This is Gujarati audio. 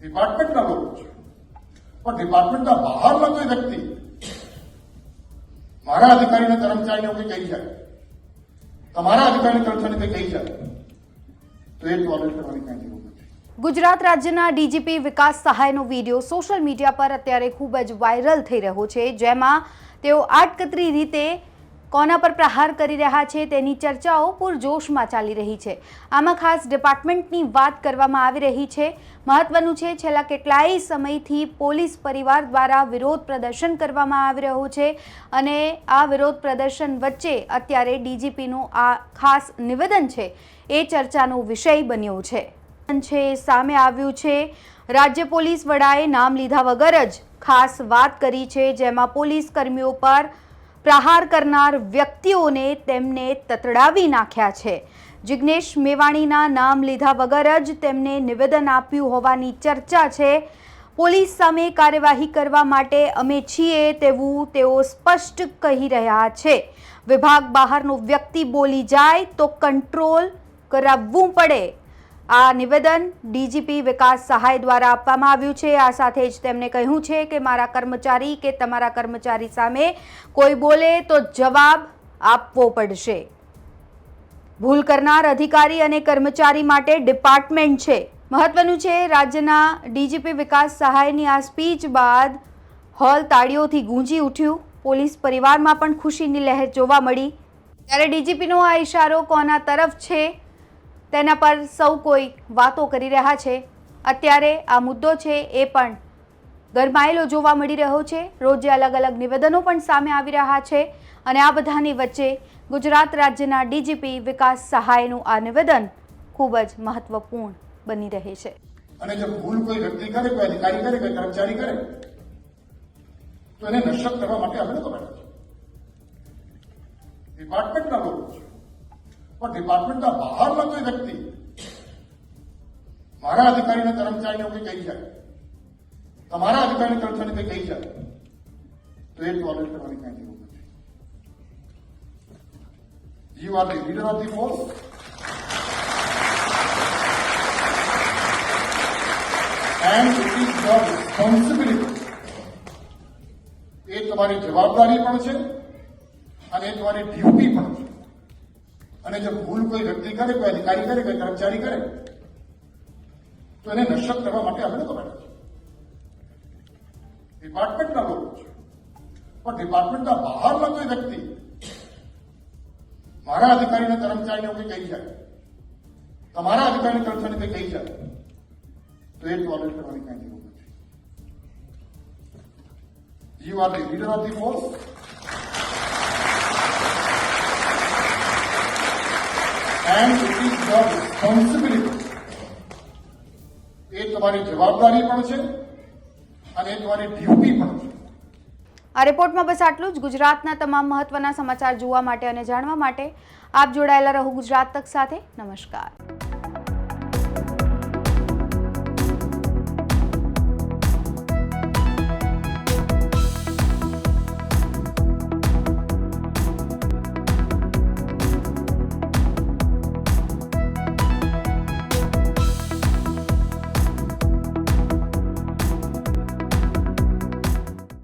ડિપાર્ટમેન્ટના લોકો છે. પણ ડિપાર્ટમેન્ટના બહારના કોઈ વ્યક્તિ, મારા અધિકારીના કર્મચારીને કંઈ કહી જાય તમારા અધિકારી કર્મચારીને કહી જાય તો એ ટોલેટ કરવાની કાંઈ જરૂર ગુજરાત રાજ્યના ડીજીપી વિકાસ સહાયનો વીડિયો સોશિયલ મીડિયા પર અત્યારે ખૂબ જ વાયરલ થઈ રહ્યો છે, જેમાં તેઓ આટકતરી રીતે કોના પર પ્રહાર કરી રહ્યા છે તેની ચર્ચાઓ પૂરજોશમાં ચાલી રહી છે. આમાં ખાસ ડિપાર્ટમેન્ટની વાત કરવામાં આવી રહી છે. મહત્વનું છે, છેલ્લા કેટલાય સમયથી પોલીસ પરિવાર દ્વારા વિરોધ પ્રદર્શન કરવામાં આવી રહ્યું છે અને આ વિરોધ પ્રદર્શન વચ્ચે અત્યારે ડીજીપીનું આ ખાસ નિવેદન છે, એ ચર્ચાનો વિષય બન્યો છે. છે સામે આવ્યું છે. રાજ્ય પોલીસ વડાએ નામ લીધા વગર જ ખાસ વાત કરી છે, જેમાં પોલીસ કર્મીઓ પર પ્રહાર કરનાર વ્યક્તિઓને તેમને તતડાવી નાખ્યા છે. જિગ્નેશ મેવાણીના નામ લીધા વગર જ તેમને નિવેદન આપ્યું હોવાની ચર્ચા છે. પોલીસ સામે કાર્યવાહી કરવા માટે અમે છીએ તેવું તેઓ સ્પષ્ટ કહી રહ્યા છે. વિભાગ બહારનો વ્યક્તિ બોલી જાય તો કંટ્રોલ કરાવવું પડે. આ નિવેદન ડીજીપી વિકાસ સહાય દ્વારા આપવામાં આવ્યું છે. આ સાથે જ તેમણે કહ્યું છે કે મારા કર્મચારી કે તમારા કર્મચારી સામે કોઈ બોલે તો જવાબ આપવો પડશે. ભૂલ કરનાર અધિકારી અને કર્મચારી માટે ડિપાર્ટમેન્ટ છે. મહત્વનું છે રાજ્યના ડીજીપી વિકાસ સહાયની આ સ્પીચ બાદ હોલ તાળીઓથી ગૂંજી ઉઠ્યું. પોલીસ પરિવારમાં પણ ખુશીની લહેર જોવા મળી. ત્યારે ડીજીપીનો આ ઇશારો કોના તરફ છે? તેના પર સૌ કોઈ વાતો કરી રહ્યા છે. અત્યારે આ મુદ્દો છે એ પણ ગરમાયેલો જોવા મળી રહ્યો છે. રોજે અલગ અલગ નિવેદનો પણ સામે આવી રહ્યા છે અને આ બધાની વચ્ચે ગુજરાત રાજ્યના ડીજીપી વિકાસ સહાયનું આ નિવેદન ખૂબ જ મહત્વપૂર્ણ બની રહે છે. અને જો ભૂલ કોઈ વ્યક્તિ કરે, કોઈ અધિકારી કરે, કોઈ કર્મચારી કરે, તો એને નશ્યત કરવા માટે અમે લોકો બેઠા છીએ ડિપાર્ટમેન્ટના લોકો છે. પણ ડિપાર્ટમેન્ટના બહારના કોઈ વ્યક્તિ મારા અધિકારીના કર્મચારીને કંઈ કહી જાય તમારા અધિકારીના કર્મચારીને કંઈ કહી જાય તો એ ટોલેટ કરવાની કાંઈ જરૂર નથી. You are the leader of the force and it is your responsibility એ તમારી જવાબદારી પણ છે અને એ તમારી ડ્યુટી પણ છે. અને જો ભૂલ કોઈ વ્યક્તિ કરે, કોઈ અધિકારી કરે, કોઈ કર્મચારી કરે, તો એને નશ્વત કરવા માટે અમે લોકો બેઠા છીએ. ડિપાર્ટમેન્ટના લોકો છે પણ ડિપાર્ટમેન્ટના બહારના કોઈ વ્યક્તિ મારા અધિકારીના કર્મચારીને કંઈ કહી જાય, તમારા અધિકારી કર્મચારીને કંઈ કહી જાય, તો એ ટોલેટ કરવાની કાંઈ જરૂર નથી. You are the leader of the force and it is your responsibility એ તમારી જવાબદારી પણ છે અને તમારી ડ્યુટી પણ છે. આ રિપોર્ટમાં બસ આટલું જ. ગુજરાતના તમામ મહત્વના સમાચાર જોવા માટે અને જાણવા માટે આપ જોડાયેલા રહો ગુજરાત તક સાથે. નમસ્કાર.